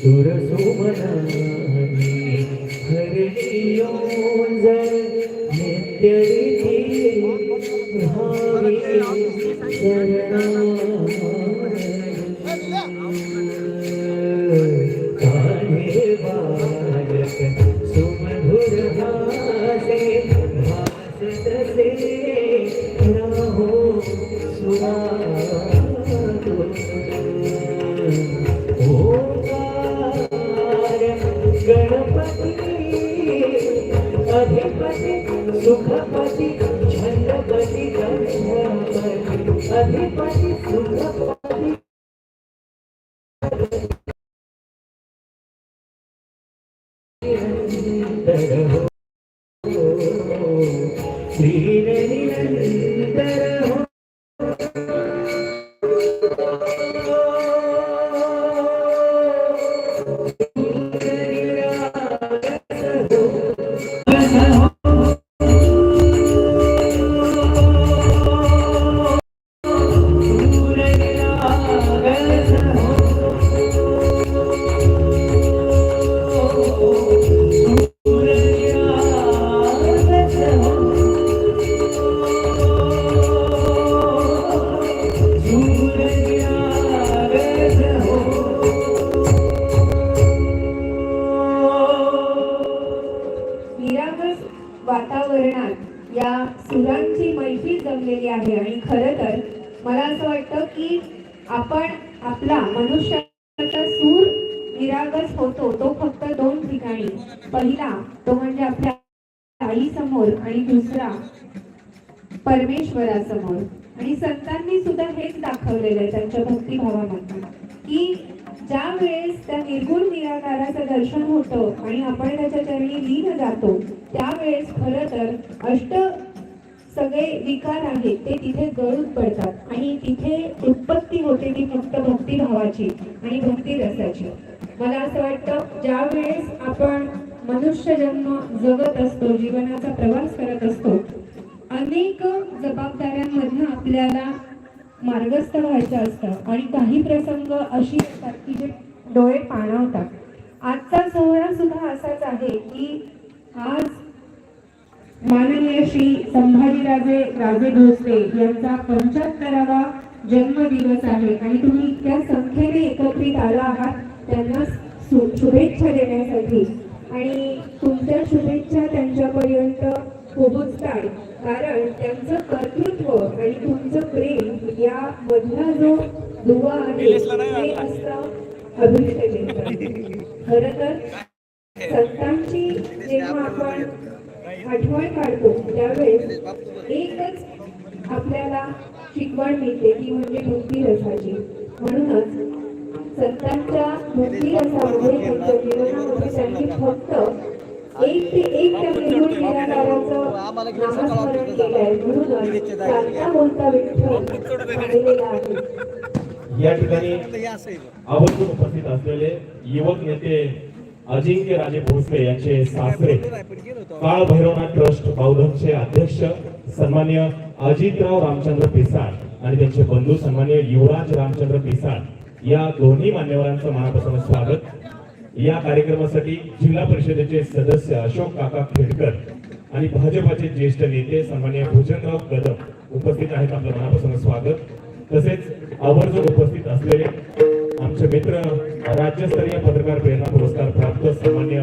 ಸುರಸುಮನಾಗಿ ಹರಣಿಯೋಂಜರ ನಿತ್ಯರಿತಿ ಭಾವಿ ಶರಣಾಗೇ ಬಾಲಕ ಸುಮಧುರ ಭಾಸೆ ಭಾಸದ ಸೇ ರಾಹೋ ಸುವಾ अधिपती सुखपती छंदपती गणपती अधिपती सुखपती श्रीनिरंतर निरागस वातावरणात या सुरांची मैफी जमलेली आहे. आणि खरं तर मला असं वाटतं की आपण आपला मनुष्याचा सूर निरागस होतो तो फक्त दोन ठिकाणी. पहिला तो म्हणजे आपल्या आईसमोर आणि दुसरा परमेश्वरासमोर. आणि संतांनी सुद्धा हेच दाखवलेलं आहे त्यांच्या भक्तिभावामधून की ज्या वेळेस त्या निर्गुण निराकाराचं दर्शन होतं आणि आपण त्याच्या चरणी लीन जातो त्यावेळेस खरं तर अष्ट सगळे विकार आहेत ते तिथे गळून पडतात. आणि तिथे उत्पत्ती होते ती फक्त भक्तिभावाची आणि भक्ती रसाची मला असं वाटतं ज्या वेळेस आपण मनुष्य जन्म जगत असतो जीवनाचा प्रवास करत असतो अनेक जबाबदाऱ्यांमधनं आपल्याला मार्गस्थ व्हायचं असतं. आणि काही प्रसंग अशी असतात की जे डोळे पाणावतात. आजचा सोहळा सुद्धा असाच आहे की आज माननीय श्री संभाजीराजे राजे भोसले यांचा पंच्याहत्तरावा जन्मदिवस आहे. आणि तुम्ही इतक्या संख्येने एकत्रित आला आहात त्यांना शुभेच्छा देण्यासाठी. आणि तुमच्या शुभेच्छा त्यांच्यापर्यंत पोहोचताय कारण त्यांचं कर्तृत्व आणि तुमचं प्रेम या मधला जो दुवा आहे ते असतं अभिषेक खर तर संतांची जेव्हा आपण आठवण काढतो त्यावेळेस एकच आपल्याला शिकवण मिळते ती म्हणजे भक्ती रसाची. म्हणूनच संतांच्या भक्ती रसामध्ये त्यांच्या जीवनामध्ये त्यांनी फक्त एक ते एक त्या या ठिकाणी आवर्जून उपस्थित असलेले युवक नेते अजिंक्य राजे भोसले यांचे सासरे काळ भैरवनाथ ट्रस्ट बौद्धमचे अध्यक्ष सन्मान्य अजितराव रामचंद्र पिसाळ आणि त्यांचे बंधू सन्मान्य युवराज रामचंद्र पिसाळ या दोन्ही मान्यवरांचं मनापासून स्वागत. या कार्यक्रमासाठी जिल्हा परिषदेचे सदस्य अशोक काका खेडकर आणि भाजपाचे ज्येष्ठ नेते सन्मान्य भूषणराव कदम उपस्थित आहेत. आपलं मनापासून स्वागत. तसेच आवर्जून उपस्थित असलेले आमचे मित्र राज्यस्तरीय पत्रकार प्रेरणा पुरस्कार प्राप्त सन्मान्य